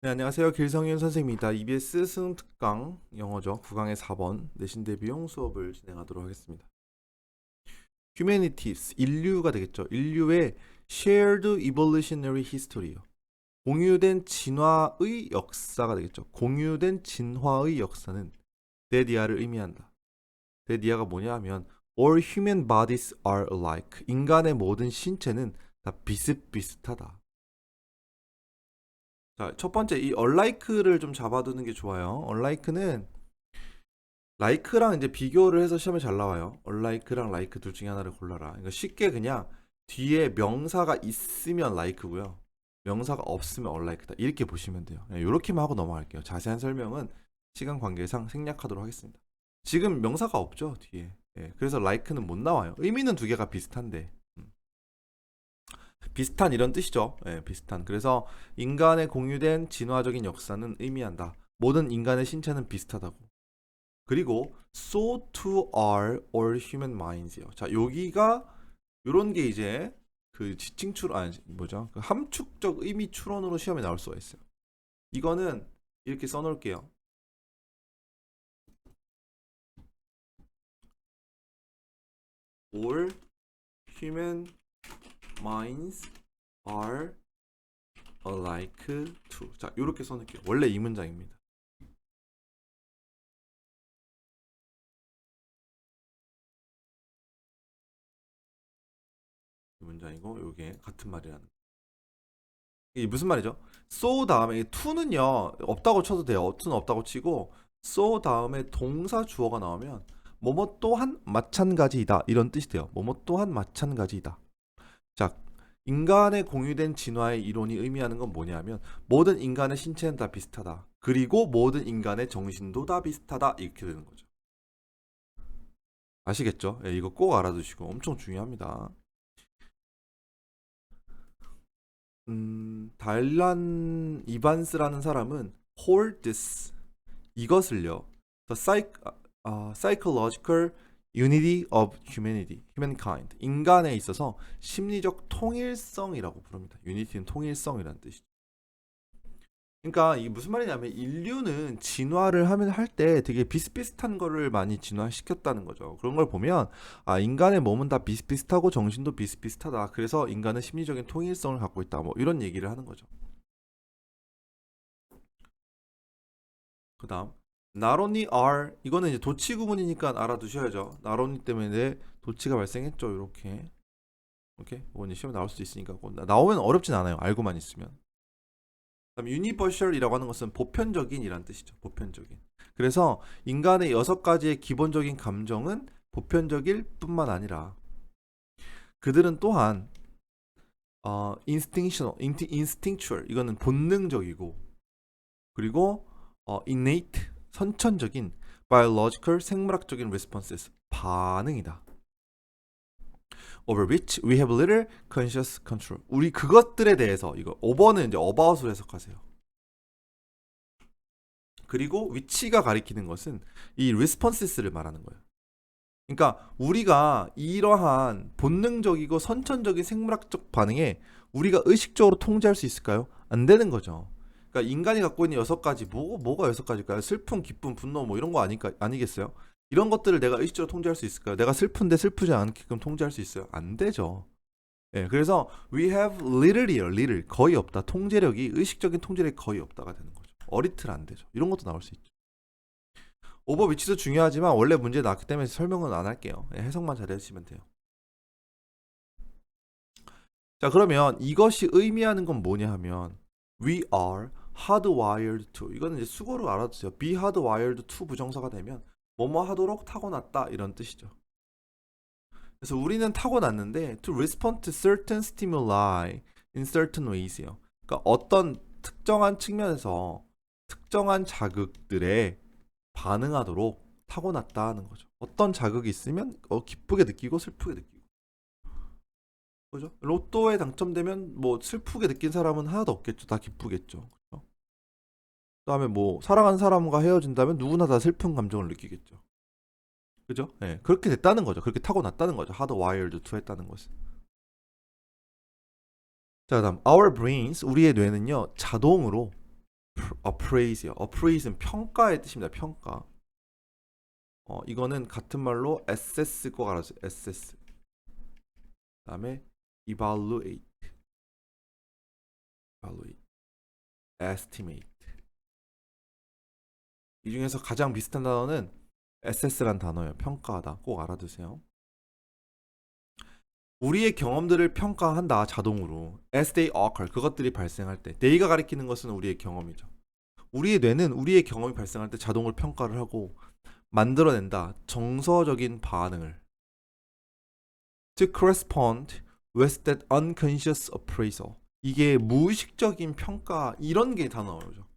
네, 안녕하세요. 길성윤 선생님입니다. EBS 수능 특강 영어죠. 9강의 4번 내신 대비용 수업을 진행하도록 하겠습니다. Humanities, 인류가 되겠죠. 인류의 Shared Evolutionary History요. 공유된 진화의 역사가 되겠죠. 공유된 진화의 역사는 데디아를 의미한다. 데디아가 뭐냐 하면 All human bodies are alike. 인간의 모든 신체는 다 비슷비슷하다. 자, 첫 번째 이 unlike를 좀 잡아두는 게 좋아요. unlike는 like랑 이제 비교를 해서 시험에 잘 나와요. unlike랑 like 둘 중에 하나를 골라라. 그러니까 쉽게 그냥 뒤에 명사가 있으면 like고요. 명사가 없으면 unlike다. 이렇게 보시면 돼요. 이렇게만 하고 넘어갈게요. 자세한 설명은 시간 관계상 생략하도록 하겠습니다. 지금 명사가 없죠, 뒤에. 예, 그래서 like는 못 나와요. 의미는 두 개가 비슷한데. 음. 비슷한 이런 뜻이죠. 예, 비슷한. 그래서 인간의 공유된 진화적인 역사는 의미한다. 모든 인간의 신체는 비슷하다고. 그리고 so too are all human minds요. 자, 여기가 요런 게 이제 그 지칭 추론 아니 뭐죠? 그 함축적 의미 추론으로 시험에 나올 수가 있어요. 이거는 이렇게 써 놓을게요. all human minds are alike to. 자, 이렇게 써놓을게요. 원래 이 문장입니다. 이 문장이고 이게 같은 말이라는. 이게 무슨 말이죠? so 다음에 to는요 없다고 쳐도 돼요. to는 없다고 치고 so 다음에 동사 주어가 나오면 뭐뭐 또한 마찬가지이다 이런 뜻이 돼요. 뭐뭐 또한 마찬가지이다. 자, 인간의 공유된 진화의 이론이 의미하는 건 뭐냐면 모든 인간의 신체는 다 비슷하다. 그리고 모든 인간의 정신도 다 비슷하다. 이렇게 되는 거죠. 아시겠죠? 예, 이거 꼭 알아두시고 엄청 중요합니다. 음, 달란 이반스라는 사람은 hold this 이것을요. the psych, 아, psychological unity of humanity, humankind. 인간에 있어서 심리적 통일성이라고 부릅니다. unity는 통일성이라는 뜻이죠. 그러니까 이게 무슨 말이냐면 인류는 진화를 하면 할 때 되게 비슷비슷한 거를 많이 진화시켰다는 거죠. 그런 걸 보면 아 인간의 몸은 다 비슷비슷하고 정신도 비슷비슷하다. 그래서 인간은 심리적인 통일성을 갖고 있다. 뭐 이런 얘기를 하는 거죠. 그다음 not only are 이거는 이제 도치 구문이니까 알아두셔야죠. not only 때문에 도치가 발생했죠. 이렇게 오케이. 이건 시험에 나올 수도 있으니까 나오면 어렵진 않아요. 알고만 있으면. 그다음 universal이라고 하는 것은 보편적인이란 뜻이죠. 보편적인. 그래서 인간의 여섯 가지의 기본적인 감정은 보편적일 뿐만 아니라 그들은 또한 어, instinctual, instinctual 이거는 본능적이고 그리고 어, innate 선천적인 biological 생물학적인 responses 반응이다. over which we have little conscious control. 우리 그것들에 대해서 이거 over는 이제 about으로 해석하세요. 그리고 위치가 가리키는 것은 이 responses를 말하는 거예요. 그러니까 우리가 이러한 본능적이고 선천적인 생물학적 반응에 우리가 의식적으로 통제할 수 있을까요? 안 되는 거죠. 그러니까 인간이 갖고 있는 여섯 가지 뭐 뭐가 여섯 가지일까요? 슬픔, 기쁨, 분노 뭐 이런 거 아니까 아니겠어요? 이런 것들을 내가 의식적으로 통제할 수 있을까요? 내가 슬픈데 슬프지 않게끔 통제할 수 있어요? 안 되죠. 예, 그래서 we have little이요, little 거의 없다. 통제력이 의식적인 통제력이 거의 없다가 되는 거죠. 어리틀 안 되죠. 이런 것도 나올 수 있죠. 오버 위치도 중요하지만 원래 문제 나왔기 때문에 설명은 안 할게요. 예, 해석만 잘 해주시면 돼요. 자, 그러면 이것이 의미하는 건 뭐냐 하면 we are hardwired to 이거는 이제 수고로 알아두세요. be hardwired to 부정사가 되면 뭐뭐 하도록 타고났다 이런 뜻이죠. 그래서 우리는 타고났는데 to respond to certain stimuli in certain ways요. 그러니까 어떤 특정한 측면에서 특정한 자극들에 반응하도록 타고났다 하는 거죠. 어떤 자극이 있으면 어, 기쁘게 느끼고 슬프게 느끼고. 그죠? 로또에 당첨되면 뭐 슬프게 느낀 사람은 하나도 없겠죠. 다 기쁘겠죠. 그다음에 뭐 사랑하는 사람과 헤어진다면 누구나 다 슬픈 감정을 느끼겠죠. 그죠? 예. 네, 그렇게 됐다는 거죠. 그렇게 타고났다는 거죠. hardwired to 했다는 것은. 자, 그다음 our brains 우리의 뇌는요. 자동으로 appraise요. appraise는 평가의 뜻입니다. 평가. 어, 이거는 같은 말로 assess 꼭 알아주세요. assess. 그다음에 evaluate. evaluate. estimate. 이 중에서 가장 비슷한 단어는 assess란 단어예요. 평가하다. 꼭 알아두세요. 우리의 경험들을 평가한다 자동으로 as they occur 그것들이 발생할 때 they가 가리키는 것은 우리의 경험이죠. 우리의 뇌는 우리의 경험이 발생할 때 자동으로 평가를 하고 만들어낸다 정서적인 반응을 to correspond with that unconscious appraisal 이게 무의식적인 평가 이런 게다 나오죠.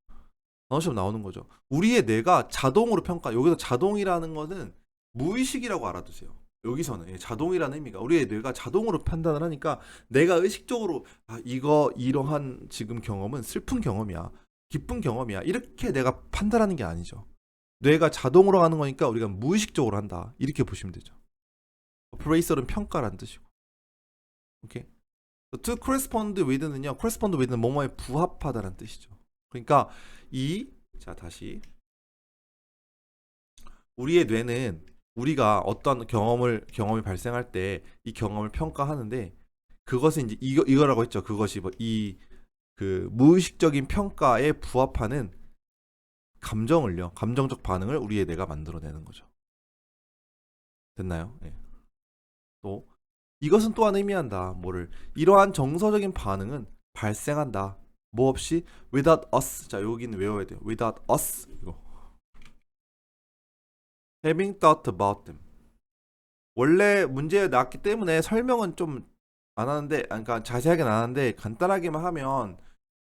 단어 시험 나오는 거죠. 우리의 뇌가 자동으로 평가 여기서 자동이라는 것은 무의식이라고 알아두세요. 여기서는. 예, 자동이라는 의미가 우리의 뇌가 자동으로 판단을 하니까 내가 의식적으로 아 이거 이러한 지금 경험은 슬픈 경험이야 기쁜 경험이야 이렇게 내가 판단하는 게 아니죠. 뇌가 자동으로 가는 거니까 우리가 무의식적으로 한다. 이렇게 보시면 되죠. appraisal은 평가라는 뜻이고. 오케이? to correspond with는요 correspond with는 뭐뭐에 부합하다라는 뜻이죠 그러니까 이 자 다시 우리의 뇌는 우리가 어떤 경험을 경험이 발생할 때 이 경험을 평가하는데 그것은 이제 이거 이거라고 했죠. 그것이 뭐 이 그 무의식적인 평가에 부합하는 감정을요. 감정적 반응을 우리의 뇌가 만들어내는 거죠. 됐나요? 예. 또 이것은 또한 의미한다. 뭐를 이러한 정서적인 반응은 발생한다. 뭐 없이 without us. 자, 여기는 외워야 돼요. without us. 이거. having thought about them. 원래 문제에 나왔기 때문에 설명은 좀 안 하는데, 아니, 그러니까 자세하게는 안 하는데 간단하게만 하면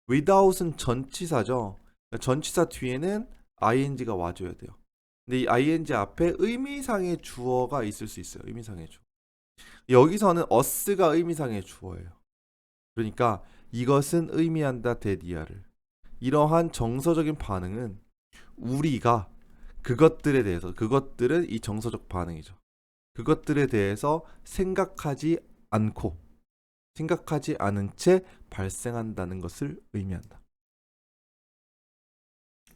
without은 전치사죠. 전치사 뒤에는 ing가 와줘야 돼요. 근데 이 ing 앞에 의미상의 주어가 있을 수 있어요. 의미상의 주어. 여기서는 us가 의미상의 주어예요. 그러니까 이것은 의미한다 데디아를. 이러한 정서적인 반응은 우리가 그것들에 대해서 그것들은 이 정서적 반응이죠. 그것들에 대해서 생각하지 않고 생각하지 않은 채 발생한다는 것을 의미한다.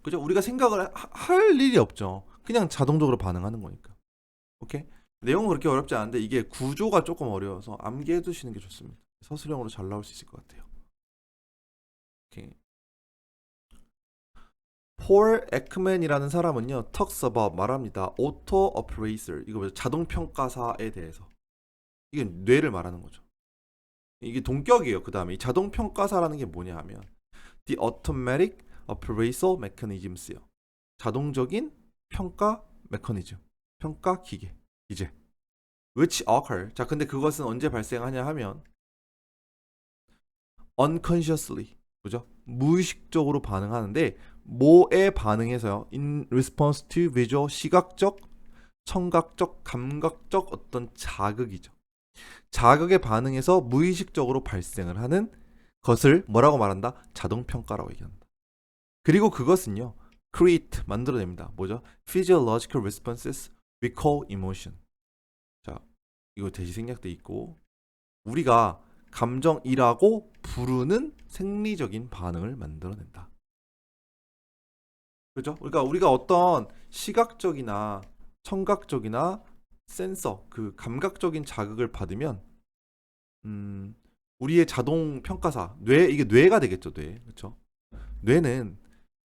그죠? 우리가 생각을 하- 할 일이 없죠. 그냥 자동적으로 반응하는 거니까. 오케이? 내용은 그렇게 어렵지 않은데 이게 구조가 조금 어려워서 암기해 두시는 게 좋습니다. 서술형으로 잘 나올 수 있을 것 같아요. 오케이. 폴 에크맨이라는 사람은요, talks about 말합니다. auto appraiser 이거 뭐죠? 자동 평가사에 대해서 이게 뇌를 말하는 거죠. 이게 동격이에요. 그 다음에 이 자동 평가사라는 게 뭐냐 하면 the automatic appraisal mechanisms요. 자동적인 평가 메커니즘, 평가 기계, 기제. which occur. 자, 근데 그것은 언제 발생하냐 하면 unconsciously, 그죠? 무의식적으로 반응하는데 뭐에 반응해서요? in response to visual 시각적, 청각적, 감각적 어떤 자극이죠. 자극에 반응해서 무의식적으로 발생을 하는 것을 뭐라고 말한다? 자동 평가라고 얘기한다. 그리고 그것은요. create 만들어냅니다. 뭐죠? physiological responses we call emotion. 자, 이거 대시 생략돼 있고 우리가 감정이라고 부르는 생리적인 반응을 만들어낸다. 그죠? 그러니까 우리가 어떤 시각적이나 청각적이나 센서, 그 감각적인 자극을 받으면 음, 우리의 자동 평가사, 뇌 이게 뇌가 되겠죠, 뇌. 그렇죠? 뇌는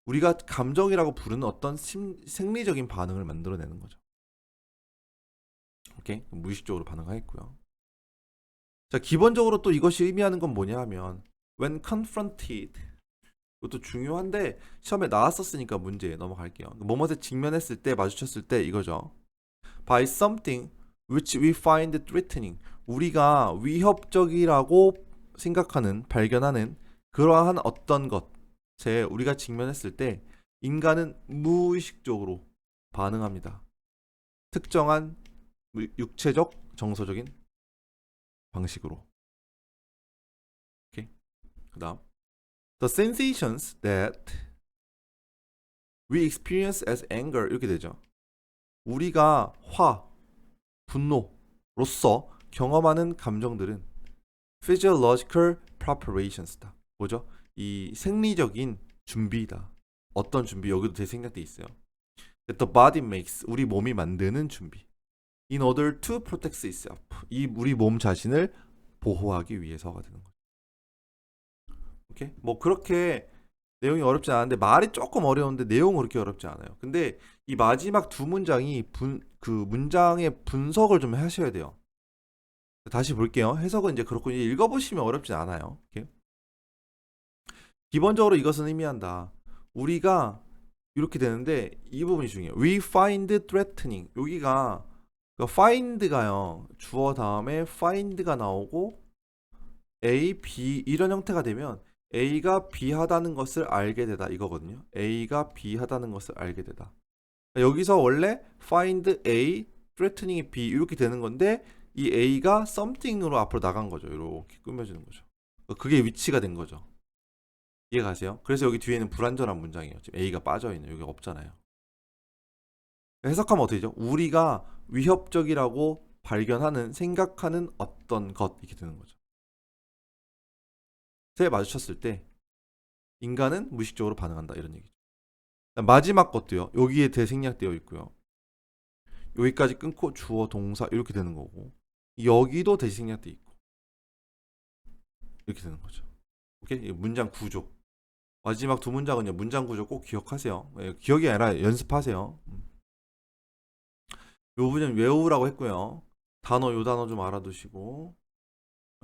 우리가 감정이라고 부르는 어떤 심, 생리적인 반응을 만들어내는 거죠. 오케이? 무의식적으로 반응하겠고요. 자, 기본적으로 또 이것이 의미하는 건 뭐냐 하면 when confronted 이것도 중요한데 시험에 나왔었으니까 문제 넘어갈게요. 뭐뭇에 직면했을 때 마주쳤을 때 이거죠. by something which we find threatening 우리가 위협적이라고 생각하는 발견하는 그러한 어떤 것에 우리가 직면했을 때 인간은 무의식적으로 반응합니다. 특정한 무- 육체적 정서적인 방식으로. 오케이. 그다음 the sensations that we experience as anger 이렇게 되죠. 우리가 화, 분노로서 경험하는 감정들은 physiological preparations다. 뭐죠? 이 생리적인 준비다. 어떤 준비 여기도 대생략돼 있어요. That the body makes 우리 몸이 만드는 준비. In order to protect itself. 이 우리 몸 자신을 보호하기 위해서가 되는 거죠. 오케이? 뭐 그렇게 내용이 어렵지 않은데 말이 조금 어려운데 내용은 그렇게 어렵지 않아요. 근데 이 마지막 두 문장이 분, 그 문장의 분석을 좀 하셔야 돼요. 다시 볼게요. 해석은 이제 그렇고 읽어보시면 어렵지 않아요. 오케이? 기본적으로 이것은 의미한다. 우리가 이렇게 되는데 이 부분이 중요해요. We find threatening. 여기가 그 find가요. 주어 다음에 find가 나오고 A, B 이런 형태가 되면 A가 B하다는 것을 알게 되다 이거거든요. A가 B하다는 것을 알게 되다. 여기서 원래 find A, threatening이 B 이렇게 되는 건데 이 A가 something으로 앞으로 나간 거죠. 이렇게 꾸며지는 거죠. 그게 위치가 된 거죠. 이해 가세요? 그래서 여기 뒤에는 불완전한 문장이에요. 지금 A가 빠져 있는 여기 없잖아요. 해석하면 어떻게 되죠? 우리가 위협적이라고 발견하는 생각하는 어떤 것 이렇게 되는 거죠. 새 마주쳤을 때 인간은 무의식적으로 반응한다 이런 얘기죠. 마지막 것도요. 여기에 대생략되어 있고요. 여기까지 끊고 주어 동사 이렇게 되는 거고 여기도 대생략돼 있고 이렇게 되는 거죠. 오케이? 이 문장 구조. 마지막 두 문장은요. 문장 구조 꼭 기억하세요. 예, 기억이 아니라 연습하세요. 음. 요 부분 외우라고 했고요. 단어 요 단어 좀 알아두시고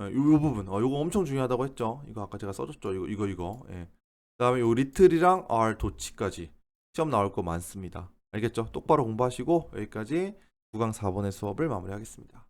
예, 요, 요 부분 어, 요거 엄청 중요하다고 했죠. 이거 아까 제가 써줬죠. 이거 이거 이거. 예. 그다음에 요 리틀이랑 R 도치까지 시험 나올 거 많습니다. 알겠죠? 똑바로 공부하시고 여기까지 9강 4번의 수업을 마무리하겠습니다.